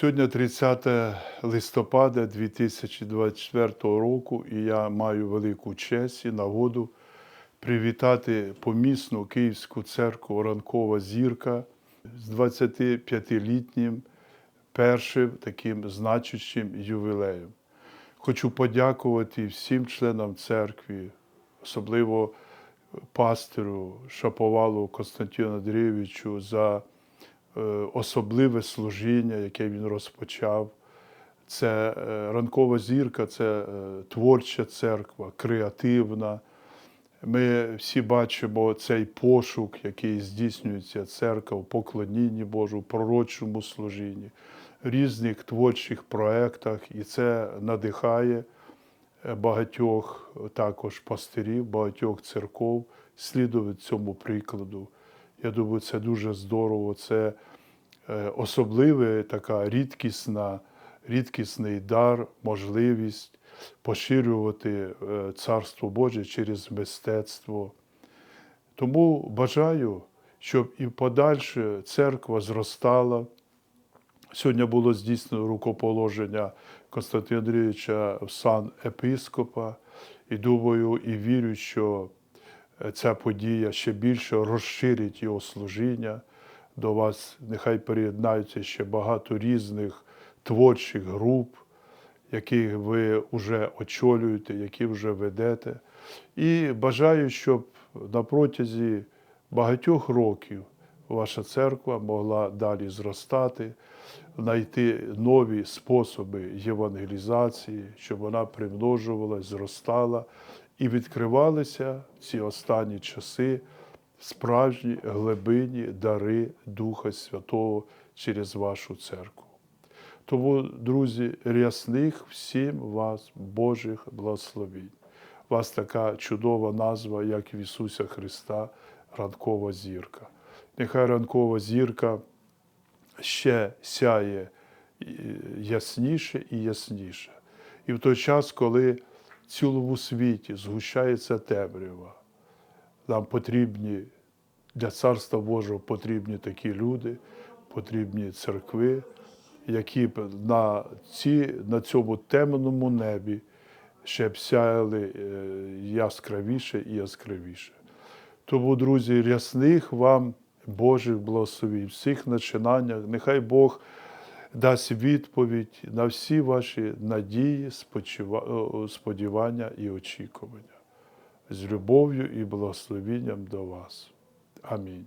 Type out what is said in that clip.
Сьогодні 30 листопада 2024 року, і я маю велику честь і нагоду привітати помісну Київську церкву Ранкова зірка з 25-літнім першим таким значущим ювілеєм. Хочу подякувати всім членам церкви, особливо пастиру Шаповалу Константину Андрійовичу за особливе служіння, яке він розпочав. Це е, ранкова зірка, це е, творча церква, креативна. Ми всі бачимо цей пошук, який здійснюється церква в поклонінні Божу, в пророчому служінні, різних творчих проєктах, і це надихає е, багатьох також пастирів, багатьох церков слідувати цьому прикладу. Я думаю, це дуже здорово. Це е, особлива така рідкісна, рідкісний дар, можливість поширювати е, Царство Боже через мистецтво. Тому бажаю, щоб і подальше церква зростала. Сьогодні було здійснено рукоположення Константина Андрійовича в сан епископа, і думаю, і вірю, що ця подія ще більше розширить його служіння. До вас нехай приєднаються ще багато різних творчих груп, які ви вже очолюєте, які вже ведете. І бажаю, щоб на протязі багатьох років ваша церква могла далі зростати, знайти нові способи євангелізації, щоб вона примножувалась, зростала і відкривалися ці останні часи справжні глибинні дари Духа Святого через вашу церкву. Тому, друзі, рясних всім вас Божих благословінь. Вас така чудова назва, як в Ісуса Христа, ранкова зірка. Нехай ранкова зірка ще сяє е, ясніше і ясніше. І в той час, коли цілому світі згущається темрява, нам потрібні для Царства Божого потрібні такі люди, потрібні церкви, які б на, ці, на цьому темному небі ще б сяяли е, яскравіше і яскравіше. Тому, друзі, рясних вам Божих благословень, всіх начинаннях. Нехай Бог дасть відповідь на всі ваші надії, е, сподівання і очікування. З любов'ю і благословенням до вас. Амінь.